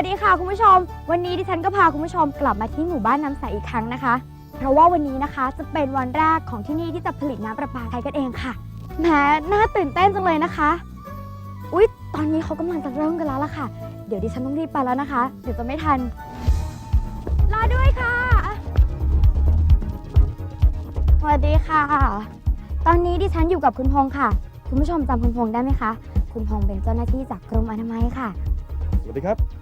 สวัสดีค่ะคุณผู้ชม วันนี้ดิฉันก็พาคุณผู้ชมกลับมาที่หมู่บ้านน้ำใสอีกครั้งนะคะ เพราะว่าวันนี้นะคะจะเป็นวันแรกของที่นี่ที่จะผลิตน้ำประปาใช้กันเองค่ะแหมน่าตื่นเต้นจังเลยนะคะ อุ๊ย ตอนนี้เขากำลังจะเริ่มกันแล้วล่ะค่ะ เดี๋ยวดิฉันต้องรีบไปแล้วนะคะ เดี๋ยวจะไม่ทัน รอด้วยค่ะ สวัสดีค่ะ ตอนนี้ดิฉันอยู่กับคุณพงษ์ค่ะ คุณผู้ชมจำคุณพงษ์ได้ไหมคะ คุณพงษ์เป็นเจ้าหน้าที่จากกรมอนามัยค่ะ สวัสดีครับ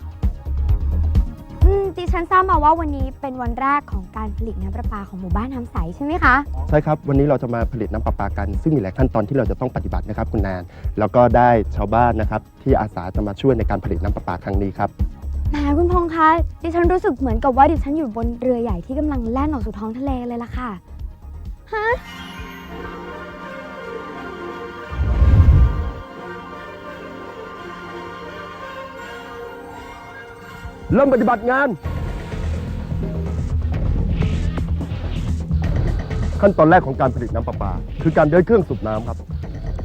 อืมดิฉันทราบมาว่าวันนี้เป็นวันแรกของการผลิตน้ำประปาของหมู่บ้านน้ำใสใช่ไหมคะ ใช่ครับ วันนี้เราจะมาผลิตน้ำประปากัน ซึ่งมีหลายขั้นตอนที่เราจะต้องปฏิบัตินะครับคุณแนนแล้วก็ได้ชาวบ้านนะครับที่อาสาจะมาช่วยในการผลิตน้ำประปาครั้งนี้ครับ แหมคุณพงษ์คะ ดิฉันรู้สึกเหมือนกับว่าดิฉันอยู่บนเรือใหญ่ที่กำลังแล่นออกสู่ท้องทะเลเลยล่ะค่ะ ฮะ เริ่มปฏิบัติงาน ขั้นตอนแรกของการผลิตน้ำประปา คือการเดินเครื่องสูบน้ำครับ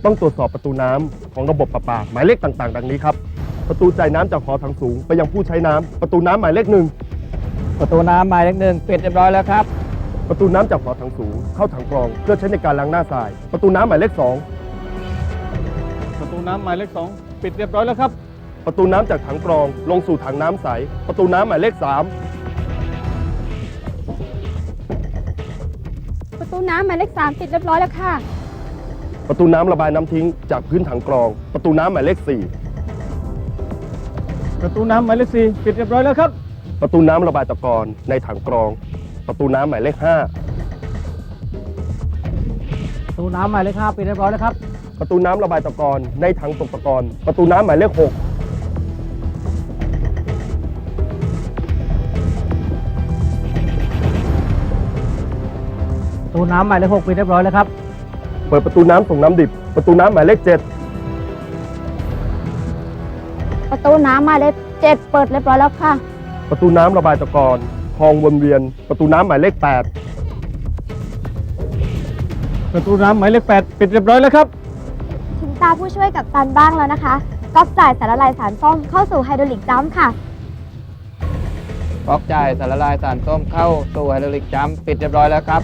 ต้องตรวจสอบประตูน้ำของระบบประปา หมายเลขต่างๆ ดังนี้ครับ ประตูจ่ายน้ำจากหอถังสูงไปยังผู้ใช้น้ำประตูน้ำหมายเลขหนึ่งประตูน้ำหมายเลขหนึ่งปิดเรียบร้อยแล้วครับ ประตูน้ำจากหอถังสูงเข้าถังกรอง เพื่อใช้ในการล้างหน้าทราย ประตูน้ำหมายเลขสองประตูน้ำหมายเลขสองปิดเรียบร้อยแล้วครับ ประตูน้ำจากถังกรองลงสู่ถังน้ำใส ประตูน้ำหมายเลข 3 ประตูน้ำหมายเลขสามปิดเรียบร้อยแล้วค่ะ ประตูน้ำระบายน้ำทิ้งจากพื้นถังกรอง ประตูน้ำหมายเลข 4 ประตูน้ำหมายเลขสี่ปิดเรียบร้อยแล้วครับ ประตูน้ำระบายตะกอนในถังกรอง ประตูน้ำหมายเลข 5 ประตูน้ำหมายเลขห้าปิดเรียบร้อยแล้วครับ ประตูน้ำระบายตะกอนในถังตกตะกอนประตูน้ำหมายเลข 6 ตูน้ำหมายเลขหกปิดเรียบร้อยแล้วครับ เปิดประตูน้ำส่งน้ำดิบ ประตูน้ำหมายเลขเจ็ดประตูน้ำหมายเลขเจ็ดเปิดเรียบร้อยแล้วค่ะ ประตูน้ำระบายตะกอนคลองวนเวียน ประตูน้ำหมายเลขแปดประตูน้ำหมายเลขแปดปิดเรียบร้อยแล้วครับ ถึงตาผู้ช่วยกับตันบ้างแล้วนะคะก๊อฟจ่ายสารละลายสารส้มเข้าสู่ไฮดรอลิกจัมป์ค่ะ บล็อกจ่ายสารละลายสารส้มเข้าสู่ไฮดรอลิกจัมป์ปิดเรียบร้อยแล้วครับ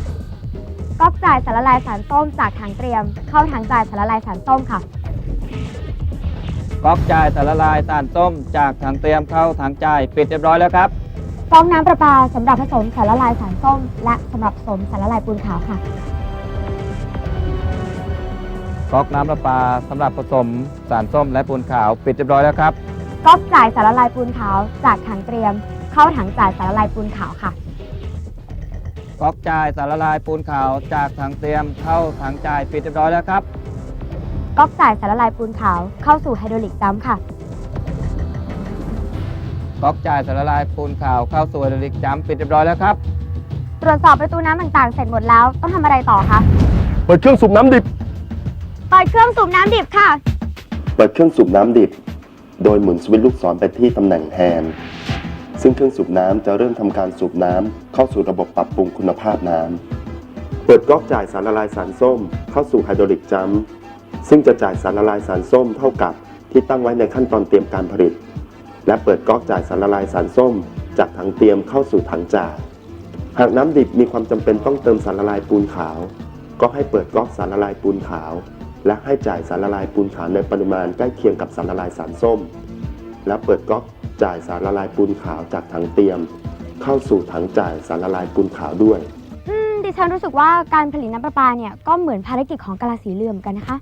ก๊อฟจ่ายสารละลายสารส้มจากถังเตรียม เข้าถังจ่ายสารละลายสารส้มค่ะบล็อกจ่ายสารละลายสารส้มจากถังเตรียมเข้าถังจ่ายปิดเรียบร้อยแล้วครับ ฟองน้ำประปาสำหรับผสมสารละลายสารส้ม และสำหรับผสมสารละลายปูนขาวค่ะ ก๊อกน้ำประปาสำหรับผสมสารส้มและปูนขาวปิดเรียบร้อยแล้วครับ ก๊อฟจ่ายสารละลายปูนขาวจากถังเตรียม เข้าถังจ่ายสารละลายปูนขาวค่ะ ก๊อกจ่ายสารละลายปูนขาวจากถังเตรียมเข้าถังจ่ายปิดเรียบร้อยแล้วครับ ก๊อฟจ่ายสารละลายปูนขาวเข้าสู่ไฮดรอลิกจัมป์ค่ะ ก๊อกจ่ายสารละลายปูนขาวเข้าสู่ไฮดรอลิกจัมป์ปิดเรียบร้อยแล้วครับ ตรวจสอบประตูน้ำต่างๆ เสร็จหมดแล้วต้องทำอะไรต่อคะเปิดเครื่องสูบน้ำดิบ เปิดเครื่องสูบน้ำดิบค่ะ เปิดเครื่องสูบน้ำดิบ โดยหมุนสวิตช์ลูกศรไปที่ตำแหน่งแฮนด์ ซึ่งเครื่องสูบน้ำจะเริ่มทำการสูบน้ำเข้าสู่ระบบปรับปรุงคุณภาพน้ำ เปิดก๊อกจ่ายสารละลายสารส้ม เข้าสู่ไฮดรอลิกจัมซึ่งจะจ่ายสารละลายสารส้มเท่ากับที่ตั้งไว้ในขั้นตอนเตรียมการผลิต และเปิดก๊อกจ่ายสารละลายสารส้ม จากถังเตรียมเข้าสู่ถังจ่าย หากน้ำดิบมีความจำเป็นต้องเติมสารละลายปูนขาว ก็ให้เปิดก๊อกสารละลายปูนขาว และให้จ่ายสารละลายปูนขาวในปริมาณใกล้เคียงกับสารละลายสารส้ม และเปิดก๊อก จ่ายสารละลายปูนขาวจากถังเตรียม เข้าสู่ถังจ่ายสารละลายปูนขาวด้วย อืมดิฉันรู้สึกว่าการผลิตน้ำประปาเนี่ยก็เหมือนภารกิจของกาลาสีเหลือมกันนะคะ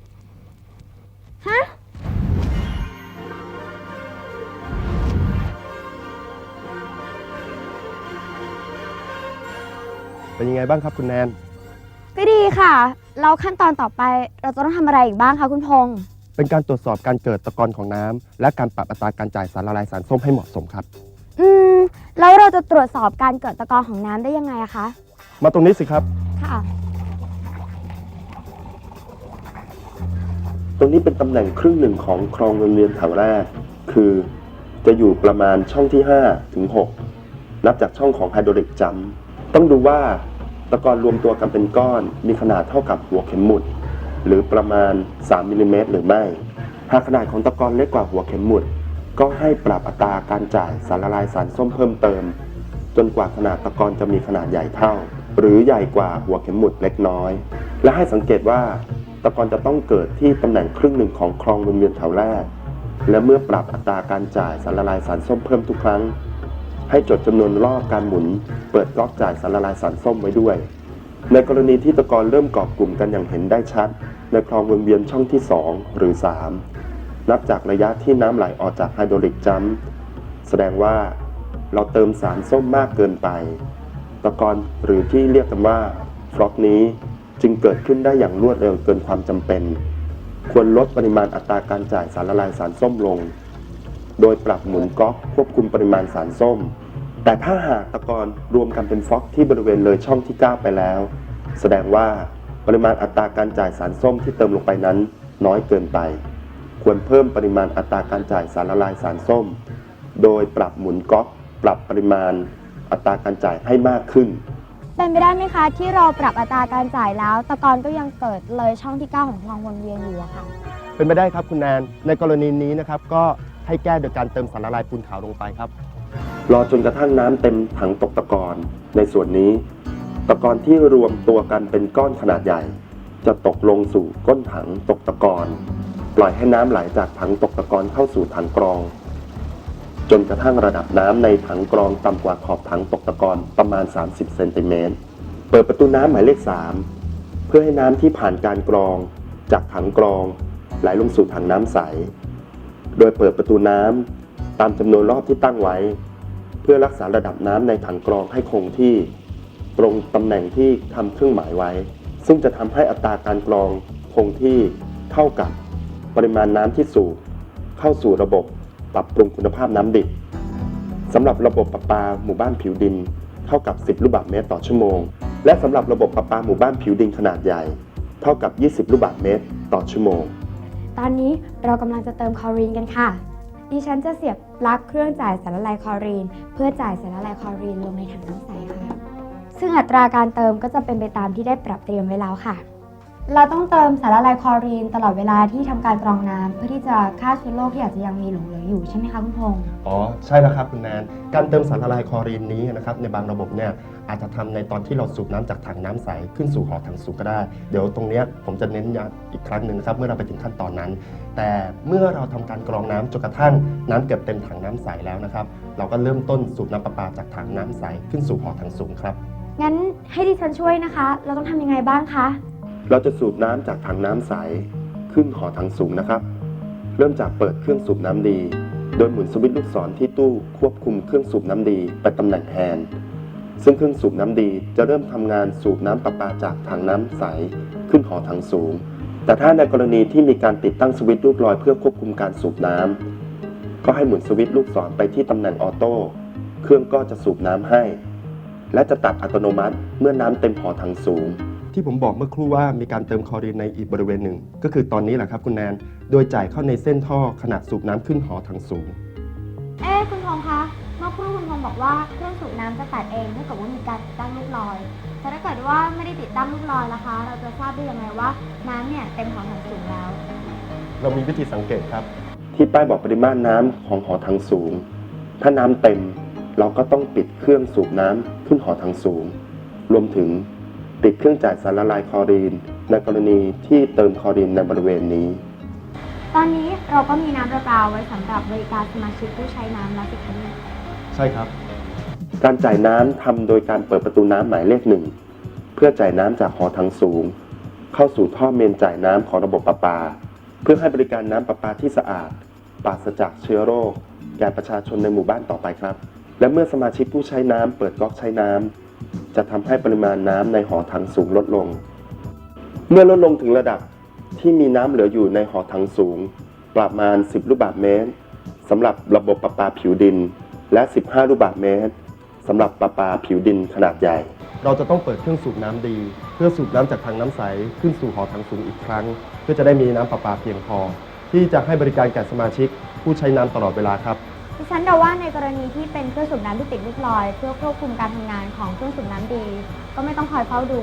ฮะ เป็นยังไงบ้างครับคุณแนน ก็ดีค่ะ แล้วขั้นตอนต่อไปเราจะต้องทำอะไรอีกบ้างคะคุณพงษ์ เป็นการตรวจสอบการเกิดตะกอนของน้ำและการปรับอัตราการจ่ายสารละลายสารส้มให้เหมาะสมครับ อืม แล้วเราจะตรวจสอบการเกิดตะกอนของน้ำได้ยังไงอะคะ มาตรงนี้สิครับ ค่ะ ตรงนี้เป็นตำแหน่งครึ่งหนึ่งของคลองวนเวียนแถวแรก คือจะอยู่ประมาณช่องที่ 5 ถึง 6 นับจากช่องของไฮดรอลิกจัมป์ต้องดูว่าตะกอนรวมตัวกันเป็นก้อนมีขนาดเท่ากับหัวเข็มหมุด หรือประมาณ 3มิลลิเมตรหรือไม่ หากขนาดของตะกอนเล็กกว่าหัวเข็มหมุด ก็ให้ปรับอัตราการจ่ายสารละลายสารส้มเพิ่มเติม จนกว่าขนาดตะกอนจะมีขนาดใหญ่เท่า หรือใหญ่กว่าหัวเข็มหมุดเล็กน้อย และให้สังเกตว่าตะกอนจะต้องเกิดที่ตำแหน่งครึ่งหนึ่งของคลองวนเวียนแถวแรก และเมื่อปรับอัตราการจ่ายสารละลายสารส้มเพิ่มทุกครั้ง ให้จดจำนวนรอบการหมุน เปิดก๊อกจ่ายสารละลายสารส้มไว้ด้วย ในกรณีที่ตะกอนเริ่มเกาะกลุ่มกันอย่างเห็นได้ชัด ในคลองวนเวียนช่องที่ 2 หรือ 3 นับจากระยะที่น้ำไหลออกจากไฮดรอลิกจัมป์แสดงว่าเราเติมสารส้มมากเกินไป ตะกอนหรือที่เรียกกันว่าฟลอกนี้จึงเกิดขึ้นได้อย่างรวดเร็วเกินความจำเป็น ควรลดปริมาณอัตราการจ่ายสารละลายสารส้มลง โดยปรับหมุนก๊อกควบคุมปริมาณสารส้ม แต่ถ้าหากตะกอนรวมกันเป็นฟอกที่บริเวณเลยช่องที่ 9 ไปแล้ว แสดงว่า ปริมาณอัตราการจ่ายสารส้มที่เติมลงไปนั้น น้อยเกินไป ควรเพิ่มปริมาณอัตราการจ่ายสารละลายสารส้ม โดยปรับหมุนก๊อกปรับปริมาณอัตราการจ่ายให้มากขึ้น เป็นไปได้ไหมคะที่เราปรับอัตราการจ่ายแล้วตะกอนก็ยังเกิดเลยช่องที่ 9 ของคลองวนเวียนอยู่อะค่ะ เป็นไปได้ครับคุณแนน ในกรณีนี้นะครับก็ให้แก้โดยการเติมสารละลายปูนขาวลงไปครับ รอจนกระทั่งน้ำเต็มถังตกตะกอนในส่วนนี้ ตะกอนที่รวมตัวกันเป็นก้อนขนาดใหญ่ จะตกลงสู่ก้นถังตกตะกอนปล่อยให้น้ำไหลจากถังตกตะกอนเข้าสู่ถังกรอง จนกระทั่งระดับน้ำในถังกรองต่ำกว่าขอบถังตกตะกอนประมาณ 30เซนติเมตรเปิดประตูน้ำหมายเลข 3 เพื่อให้น้ำที่ผ่านการกรอง จากถังกรองไหลลงสู่ถังน้ำใส โดยเปิดประตูน้ำตามจำนวนรอบที่ตั้งไว้ เพื่อรักษาระดับน้ำในถังกรองให้คงที่ ตรงตำแหน่งที่ทำเครื่องหมายไว้ ซึ่งจะทำให้อัตราการกรองคงที่เท่ากับปริมาณน้ำที่สูบเข้าสู่ระบบปรับปรุงคุณภาพน้ำดิบสำหรับระบบประปาหมู่บ้านผิวดิน เท่ากับ 10 ลูกบาศก์เมตรต่อชั่วโมง และสำหรับระบบประปาหมู่บ้านผิวดินขนาดใหญ่ เท่ากับ 20 ลูกบาศก์เมตรต่อชั่วโมง ตอนนี้เรากำลังจะเติมคลอรีนกันค่ะ ดิฉันจะเสียบปลั๊กเครื่องจ่ายสารละลายคลอรีน เพื่อจ่ายสารละลายคลอรีนลงในถังน้ำใสค่ะ ซึ่งอัตราการเติมก็จะเป็นไปตามที่ได้ปรับเตรียมไว้แล้วค่ะ เราต้องเติมสารละลายคลอรีนตลอดเวลาที่ทำการกรองน้ำเพื่อที่จะฆ่าเชื้อโรคที่อาจจะยังมีหลงเหลืออยู่ใช่ไหมคะคุณพงษ์อ๋อใช่แล้วครับคุณแนนการเติมสารละลายคลอรีนนี้นะครับในบางระบบเนี่ยอาจจะทำในตอนที่เราสูบน้ำจากถังน้ำใสขึ้นสู่หอถังสูงก็ได้ เดี๋ยวตรงนี้ผมจะเน้นย้ำอีกครั้งหนึ่งนะครับเมื่อเราไปถึงขั้นตอนนั้น แต่เมื่อเราทำการกรองน้ำจนกระทั่งน้ำเกือบเต็มถังน้ำใสแล้วนะครับ เราก็เริ่มต้นสูบน้ำประปาจากถังน้ำใสขึ้นสู่หอถังสูงครับ งั้นให้ดิฉันช่วยนะคะ เราต้องทำยังไงบ้างคะ เราจะสูบน้ำจากถังน้ำใส ขึ้นหอถังสูงนะครับ เริ่มจากเปิดเครื่องสูบน้ำดี โดยหมุนสวิตช์ลูกศรที่ตู้ควบคุมเครื่องสูบน้ำดีไปตำแหน่งแฮนซึ่งเครื่องสูบน้ำดีจะเริ่มทำงานสูบน้ำประปาจากถังน้ำใส ขึ้นหอถังสูง แต่ถ้าในกรณีที่มีการติดตั้งสวิตช์ลูกลอยเพื่อควบคุมการสูบน้ำก็ให้หมุนสวิตช์ลูกศรไปที่ตำแหน่งออโต้เครื่องก็จะสูบน้ำให้ และจะตัดอัตโนมัติเมื่อน้ำเต็มหอถังสูง ที่ผมบอกเมื่อครู่ว่ามีการเติมคลอรีนในอีกบริเวณหนึ่ง ก็คือตอนนี้แหละครับคุณแนน โดยจ่ายเข้าในเส้นท่อขณะสูบน้ำขึ้นหอถังสูง เอ๊ะคุณพงษ์คะ เมื่อครู่คุณพงษ์บอกว่าเครื่องสูบน้ำจะตัดเองถ้าเกิดว่ามีการติดตั้งลูกลอย แต่ถ้าเกิดว่าไม่ได้ติดตั้งลูกลอยนะคะ เราจะทราบได้ยังไงว่าน้ำเนี่ยเต็มหอถังสูงแล้ว เรามีวิธีสังเกตครับ ที่ป้ายบอกปริมาณน้ำของหอถังสูง ถ้าน้ำเต็ม เราก็ต้องปิดเครื่องสูบน้ำขึ้นหอถังสูง รวมถึงปิดเครื่องจ่ายสารละลายคลอรีน ในกรณีที่เติมคลอรีนในบริเวณนี้ ตอนนี้เราก็มีน้ำประปาไว้สำหรับบริการสมาชิกผู้ใช้น้ำแล้วสิคะเนี่ยใช่ครับ การจ่ายน้ำทำโดยการเปิดประตูน้ำหมายเลขหนึ่งเพื่อจ่ายน้ำจากหอถังสูง เข้าสู่ท่อเมนจ่ายน้ำของระบบประปา เพื่อให้บริการน้ำประปาที่สะอาดปราศจากเชื้อโรค แก่ประชาชนในหมู่บ้านต่อไปครับ และเมื่อสมาชิกผู้ใช้น้ำเปิดก๊อกใช้น้ำจะทำให้ปริมาณน้ำในหอถังสูงลดลง เมื่อลดลงถึงระดับที่มีน้ำเหลืออยู่ในหอถังสูง ประมาณ 10 ลูกบาศก์เมตรสำหรับระบบประปาผิวดิน และ 15 ลูกบาศก์เมตรสำหรับประปาผิวดินขนาดใหญ่ เราจะต้องเปิดเครื่องสูบน้ำดี เพื่อสูบน้ำจากถังน้ำใสขึ้นสู่หอถังสูงอีกครั้ง เพื่อจะได้มีน้ำประปาเพียงพอ ที่จะให้บริการแก่สมาชิกผู้ใช้น้ำตลอดเวลาครับ ดิฉันเดาว่าในกรณีที่เป็นเครื่องสูบน้ำที่ติดลูกลอย เพื่อควบคุมการทำงานของเครื่องสูบน้ำดี ก็ไม่ต้องคอยเฝ้าดู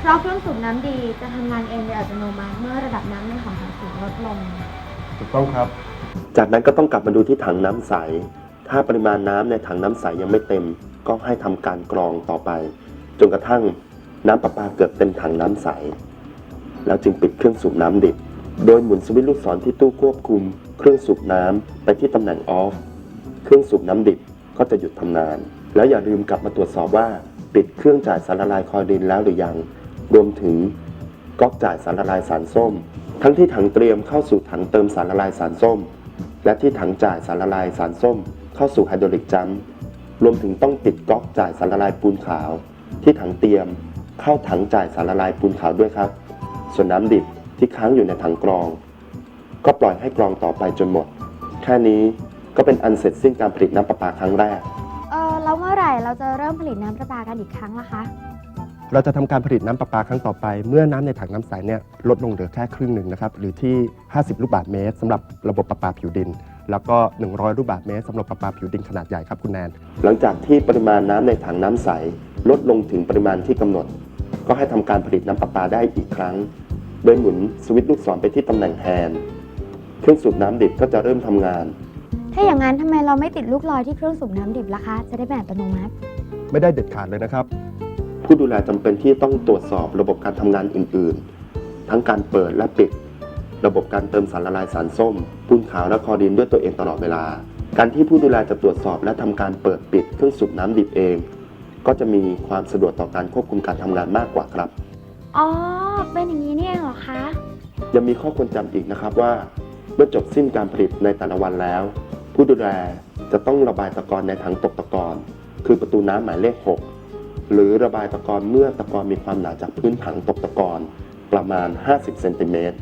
เพราะเครื่องสูบน้ำดีจะทำงานเองโดยอัตโนมัติเมื่อระดับน้ำในหอถังสูงลดลง ถูกต้องครับ จากนั้นก็ต้องกลับมาดูที่ถังน้ำใส ถ้าปริมาณน้ำในถังน้ำใสยังไม่เต็ม ก็ให้ทำการกรองต่อไป จนกระทั่งน้ำประปาเกือบเต็มถังน้ำใส แล้วจึงปิดเครื่องสูบน้ำดิบ โดยหมุนสวิตช์ลูกศรที่ตู้ควบคุม เครื่องสูบน้ำไปที่ตำแหน่งออฟ เครื่องสูบน้ำดิบก็จะหยุดทำงาน แล้วอย่าลืมกลับมาตรวจสอบว่า ปิดเครื่องจ่ายสารละลายคลอรีนแล้วหรือยัง รวมถึงก๊อกจ่ายสารละลายสารส้ม ทั้งที่ถังเตรียมเข้าสู่ถังเติมสารละลายสารส้ม และที่ถังจ่ายสารละลายสารส้ม เข้าสู่ไฮดรอลิกจัมป์รวมถึงต้องปิดก๊อกจ่ายสารละลายปูนขาว ที่ถังเตรียมเข้าถังจ่ายสารละลายปูนขาวด้วยครับ ส่วนน้ำดิบที่ค้างอยู่ในถังกรอง ก็ปล่อยให้กรองต่อไปจนหมด แค่นี้ ก็เป็นอันเสร็จสิ้นการผลิตน้ำประปาครั้งแรก เออแล้วเมื่อไหร่เราจะเริ่มผลิตน้ำประปากันอีกครั้งล่ะคะ เราจะทำการผลิตน้ำประปาครั้งต่อไป เมื่อน้ำในถังน้ำใสเนี่ยลดลงเหลือแค่ครึ่งหนึ่งนะครับหรือที่ 50 ลูกบาศก์เมตรสำหรับระบบประปาผิวดิน แล้วก็ 100 ลูกบาศก์เมตรสำหรับประปาผิวดินขนาดใหญ่ครับคุณแนน หลังจากที่ปริมาณน้ำในถังน้ำใส ลดลงถึงปริมาณที่กำหนด ก็ให้ทำการผลิตน้ำประปาได้อีกครั้ง โดยหมุนสวิตช์ลูกศรไปที่ตำแหน่งแฮนด์เครื่องสูบน้ำดิบก็จะเริ่มทำงาน ถ้าอย่างนั้นทำไมเราไม่ติดลูกลอยที่เครื่องสูบน้ำดิบล่ะคะ จะได้เป็นอัตโนมัติ ไม่ได้เด็ดขาดเลยนะครับ ผู้ดูแลจำเป็นที่ต้องตรวจสอบระบบการทำงานอื่น ๆ ทั้งการเปิดและปิด ระบบการเติมสารละลายสารส้มปูนขาวและคลอรีนด้วยตัวเองตลอดเวลา การที่ผู้ดูแลจะตรวจสอบและทำการเปิดปิดเครื่องสูบน้ำดิบเอง ก็จะมีความสะดวกต่อการควบคุมการทำงานมากกว่าครับ อ๋อ เป็นอย่างนี้นี่เองเหรอคะ ยังมีข้อควรจำอีกนะครับว่า เมื่อจบสิ้นการผลิตในแต่ละวันแล้ว ผู้ดูแลจะต้องระบายตะกอนในถังตกตะกอนคือประตูน้ำหมายเลข 6 หรือระบายตะกอนเมื่อตะกอนมีความหนาจากพื้นถังตกตะกอนประมาณ 50เซนติเมตร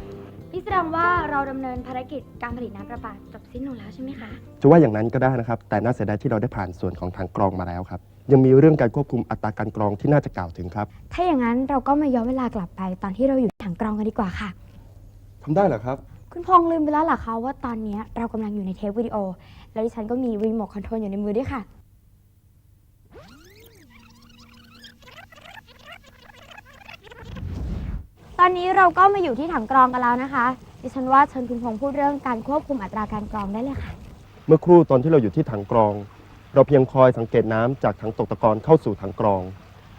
นี่แสดงว่าเราดำเนินภารกิจการผลิตน้ำประปาจบสิ้นลงแล้วใช่ไหมคะ จะว่าอย่างนั้นก็ได้นะครับ แต่น่าเสียดายที่เราได้ผ่านส่วนของทางกรองมาแล้วครับ ยังมีเรื่องการควบคุมอัตราการกรองที่น่าจะกล่าวถึงครับถ้าอย่างนั้นเราก็มาย้อนเวลากลับไปตอนที่เราอยู่ถังกรองกันดีกว่าค่ะ ทำได้เหรอครับ คุณพงษ์ลืมไปแล้วเหรอคะว่าตอนนี้เรากำลังอยู่ในเทปวิดีโอ แล้วดิฉันก็มีรีโมทคอนโทรลอยู่ในมือด้วยค่ะ ตอนนี้เราก็มาอยู่ที่ถังกรองกันแล้วนะคะ ดิฉันว่าเชิญคุณพงษ์พูดเรื่องการควบคุมอัตราการกรองได้เลยค่ะ เมื่อครู่ตอนที่เราอยู่ที่ถังกรอง เราเพียงคอยสังเกตน้ำจากถังตกตะกอนเข้าสู่ถังกรอง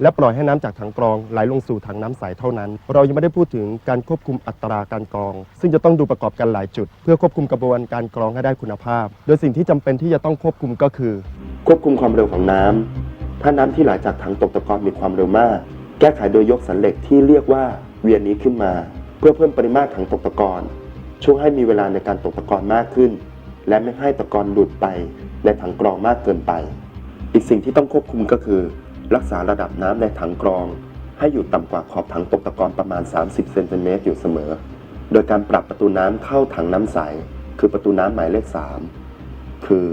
และปล่อยให้น้ำจากถังกรองไหลลงสู่ถังน้ำใสเท่านั้น เรายังไม่ได้พูดถึงการควบคุมอัตราการกรอง ซึ่งจะต้องดูประกอบกันหลายจุด เพื่อควบคุมกระบวนการกรองให้ได้คุณภาพ โดยสิ่งที่จำเป็นที่จะต้องควบคุมก็คือ ควบคุมความเร็วของน้ำถ้าน้ำที่ไหลจากถังตกตะกอนมีความเร็วมาก แก้ไขโดยยกสันเหล็กที่เรียกว่าเวียนนี้ขึ้นมา เพื่อเพิ่มปริมาตรถังตกตะกอนช่วยให้มีเวลาในการตกตะกอนมากขึ้น และไม่ให้ตะกอนหลุดไปในถังกรองมากเกินไป อีกสิ่งที่ต้องควบคุมก็คือ รักษาระดับน้ำในถังกรอง ให้อยู่ต่ำกว่าขอบถังตกตะกอนประมาณ 30เซนติเมตรอยู่เสมอ โดยการปรับประตูน้ำเข้าถังน้ำใส คือประตูน้ำหมายเลข 3 คือ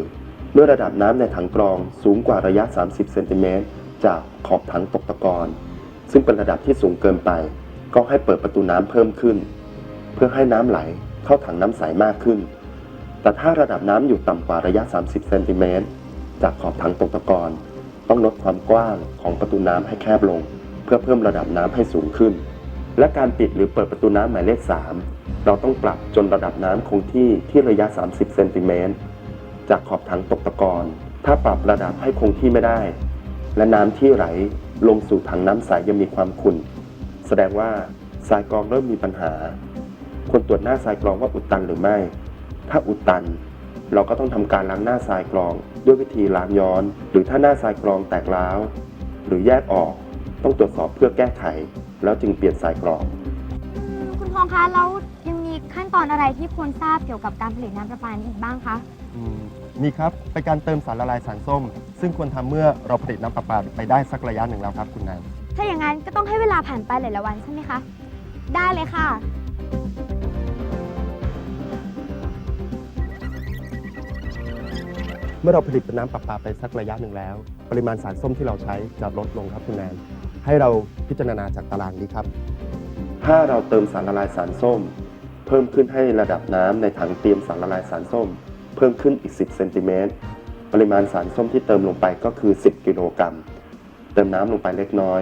เมื่อระดับน้ำในถังกรองสูงกว่าระยะ 30เซนติเมตรจากขอบถังตกตะกอนซึ่งเป็นระดับที่สูงเกินไป ก็ให้เปิดประตูน้ำเพิ่มขึ้น เพื่อให้น้ำไหลเข้าถังน้ำใสมากขึ้น แต่ถ้าระดับน้ำอยู่ต่ำกว่าระยะ 30เซนติเมตรจากขอบถังตกตะกอน ต้องลดความกว้างของประตูน้ำให้แคบลง เพื่อเพิ่มระดับน้ำให้สูงขึ้น และการปิดหรือเปิดประตูน้ำหมายเลข 3 เราต้องปรับจนระดับน้ำคงที่ที่ระยะ 30 เซนติเมตรจากขอบถังตกตะกอนถ้าปรับระดับให้คงที่ไม่ได้ และน้ำที่ไหลลงสู่ถังน้ำใสยังมีความขุ่นแสดงว่าทรายกรองเริ่มมีปัญหาควรตรวจหน้าทรายกรองว่าอุดตันหรือไม่ ถ้าอุดตัน เราก็ต้องทำการล้างหน้าทรายกรอง ด้วยวิธีล้างย้อน หรือถ้าหน้าทรายกรองแตกร้าว หรือแยกออกต้องตรวจสอบเพื่อแก้ไข แล้วจึงเปลี่ยนทรายกรอง คุณพงษ์คะแล้วยังมีขั้นตอนอะไรที่ควรทราบเกี่ยวกับการผลิตน้ำประปานี้อีกบ้างคะอืมมีครับ เป็นการเติมสารละลายสารส้ม ซึ่งควรทำเมื่อเราผลิตน้ำประปาไปได้สักระยะหนึ่งแล้วครับคุณแนนถ้าอย่างนั้นก็ต้องให้เวลาผ่านไปหลายๆวันใช่ไหมคะ ได้เลยค่ะ เมื่อเราผลิตเป็นน้ำประปาไปสักระยะหนึ่งแล้ว ปริมาณสารส้มที่เราใช้จะลดลงครับคุณแนนให้เราพิจารณาจากตารางนี้ครับ ถ้าเราเติมสารละลายสารส้ม เพิ่มขึ้นให้ระดับน้ำในถังเตรียมสารละลายสารส้ม เพิ่มขึ้นอีก 10เซนติเมตรปริมาณสารส้มที่เติมลงไปก็คือ 10 กิโลกรัม เติมน้ำลงไปเล็กน้อย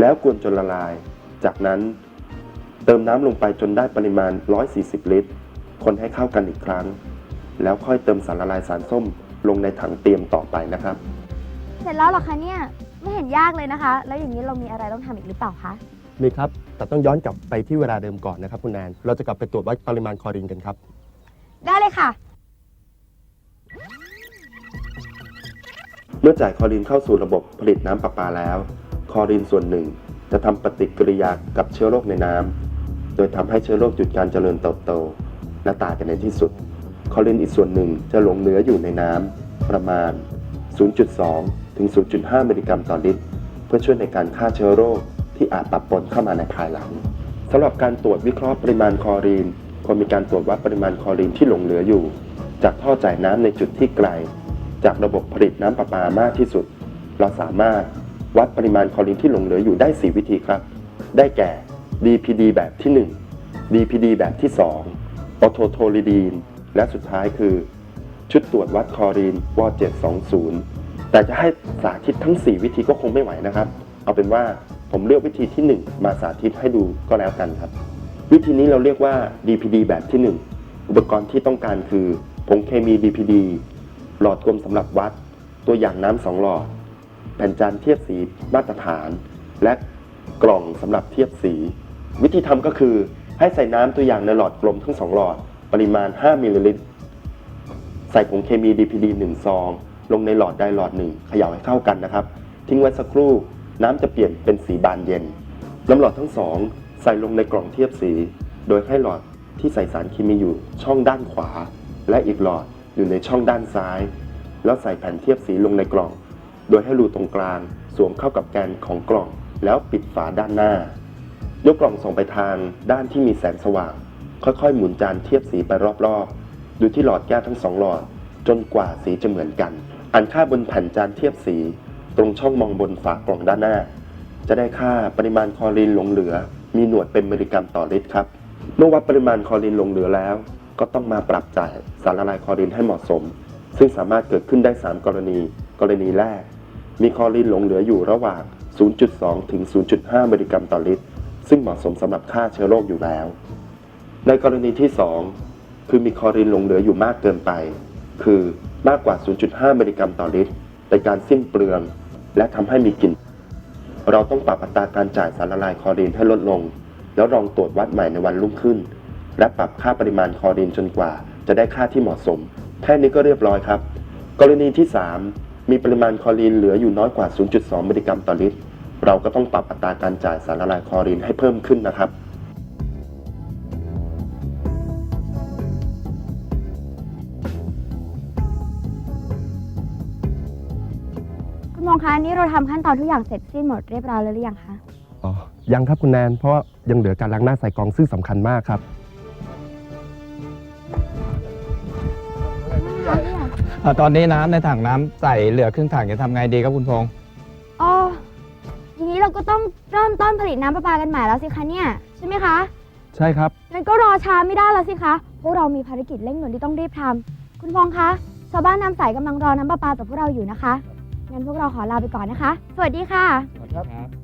แล้วกวนจนละลาย จากนั้นเติมน้ำลงไปจนได้ปริมาณ 140 ลิตร คนให้เข้ากันอีกครั้ง แล้วค่อยเติมสารละลายสารส้ม ลงในถังเตรียมต่อไปนะครับ เสร็จแล้วเหรอคะเนี่ยไม่เห็นยากเลยนะคะ แล้วอย่างนี้เรามีอะไรต้องทำอีกหรือเปล่าคะ มีครับ แต่ต้องย้อนกลับไปที่เวลาเดิมก่อนนะครับคุณแนน เราจะกลับไปตรวจวัดปริมาณคลอรีนกันครับ ได้เลยค่ะ เมื่อจ่ายคลอรีนเข้าสู่ระบบผลิตน้ำประปาแล้ว คลอรีนส่วนหนึ่ง จะทำปฏิกิริยากับเชื้อโรคในน้ำโดยทำให้เชื้อโรคหยุดการเจริญเติบโตและตายไปในที่สุด คอรีนอีกส่วนหนึ่งจะหลงเหลืออยู่ในน้ำประมาณ 0.2 ถึง 0.5 มิลลิกรัมต่อลิตร เพื่อช่วยในการฆ่าเชื้อโรคที่อาจปรับปนเข้ามาในภายหลังสำหรับการตรวจวิเคราะห์ปริมาณคลอรีนควรมีการตรวจวัดปริมาณคลอรีนที่หลงเหลืออยู่ จากท่อจ่ายน้ำในจุดที่ไกล จากระบบผลิตน้ำประปามากที่สุด เราสามารถวัดปริมาณคลอรีนที่หลงเหลืออยู่ได้ 4 วิธีครับ ได้แก่ DPD แบบที่ 1 DPD แบบที่ 2 ออโทโทลิดีน และสุดท้ายคือชุดตรวจวัดคอรีนว720 แต่จะให้สาธิตทั้ง 4 วิธีก็คงไม่ไหวนะครับ เอาเป็นว่าผมเลือกวิธีที่ 1 มาสาธิตให้ดูก็แล้วกันครับ วิธีนี้เราเรียกว่า DPD แบบที่ 1 อุปกรณ์ที่ต้องการคือผงเคมี DPD หลอดกลมสำหรับวัด ตัวอย่างน้ำสองหลอด แผ่นจานเทียบสีมาตรฐาน และกล่องสำหรับเทียบสี วิธีทำก็คือให้ใส่น้ำตัวอย่างในหลอดกลมทั้งสองหลอด ปริมาณ 5มิลลิลิตร ใส่ผงเคมี DPD 1 ซอง ลงในหลอดใดหลอดหนึ่งเขย่าให้เข้ากันนะครับ ทิ้งไว้สักครู่ น้ำจะเปลี่ยนเป็นสีบานเย็นน้ำหลอดทั้งสองใส่ลงในกล่องเทียบสี โดยให้หลอดที่ใส่สารเคมีอยู่ช่องด้านขวา และอีกหลอดอยู่ในช่องด้านซ้าย แล้วใส่แผ่นเทียบสีลงในกล่อง โดยให้รูตรงกลางสวมเข้ากับแกนของกล่อง แล้วปิดฝาด้านหน้า ยกกล่องส่งไปทางด้านที่มีแสงสว่าง ค่อยๆ หมุนจานเทียบสีไปรอบๆ ดูที่หลอดแก้วทั้งสองหลอด จนกว่าสีจะเหมือนกัน อ่านค่าบนแผ่นจานเทียบสี ตรงช่องมองบนฝากล่องด้านหน้า จะได้ค่าปริมาณคลอรีนหลงเหลือ มีหน่วยเป็นมิลลิกรัมต่อลิตรครับ เมื่อวัดปริมาณคลอรีนหลงเหลือแล้ว ก็ต้องมาปรับจ่ายสารละลายคลอรีนให้เหมาะสม ซึ่งสามารถเกิดขึ้นได้ 3 กรณี กรณีแรก มีคลอรีนหลงเหลืออยู่ระหว่าง 0.2 ถึง 0.5มิลลิกรัมต่อลิตร ซึ่งเหมาะสมสำหรับฆ่าเชื้อโรคอยู่แล้ว ในกรณีที่ 2 คือมีคอรีนหลงเหลืออยู่มากเกินไป คือมากกว่า 0.5 มิลลิกรัมต่อลิตรเป็นการสิ้นเปลือง และทำให้มีกลิ่น เราต้องปรับอัตราการจ่ายสารละลายคอรีนให้ลดลง แล้วลองตรวจวัดใหม่ในวันรุ่งขึ้น และปรับค่าปริมาณคอรีนจนกว่า จะได้ค่าที่เหมาะสม แค่นี้ก็เรียบร้อยครับ กรณีที่ 3 มีปริมาณคอรีนเหลืออยู่น้อยกว่า 0.2 มิลลิกรัมต่อลิตร เราก็ต้องปรับอัตราการจ่ายสารละลายคอรีนให้เพิ่มขึ้นนะครับ คุณมองคะอันนี่เราทำขั้นตอนทุกอย่างเสร็จสิ้นหมดเรียบร้อยแล้วหรือยังคะ อ๋อ ยังครับคุณแนน เพราะว่ายังเหลือการล้างหน้าใส่กรองซึ่งสำคัญมากครับ อ่าตอนนี้น้ำในถังน้ำใส่เหลือครึ่งถังจะทำไงดีครับคุณพงษ์อ๋ออย่างนี้เราก็ต้องเริ่มต้นผลิตน้ำประปากันใหม่แล้วสิคะเนี่ยใช่ไหมคะ ใช่ครับ งั้นก็รอช้าไม่ได้แล้วสิคะพวกเรามีภารกิจเร่งด่วนที่ต้องรีบทำคุณพงษ์คะ ชาวบ้านน้ำใสกำลังรอน้ำประปาจากพวกเราอยู่นะคะ งั้นพวกเราขอลาไปก่อนนะคะ สวัสดีค่ะครับ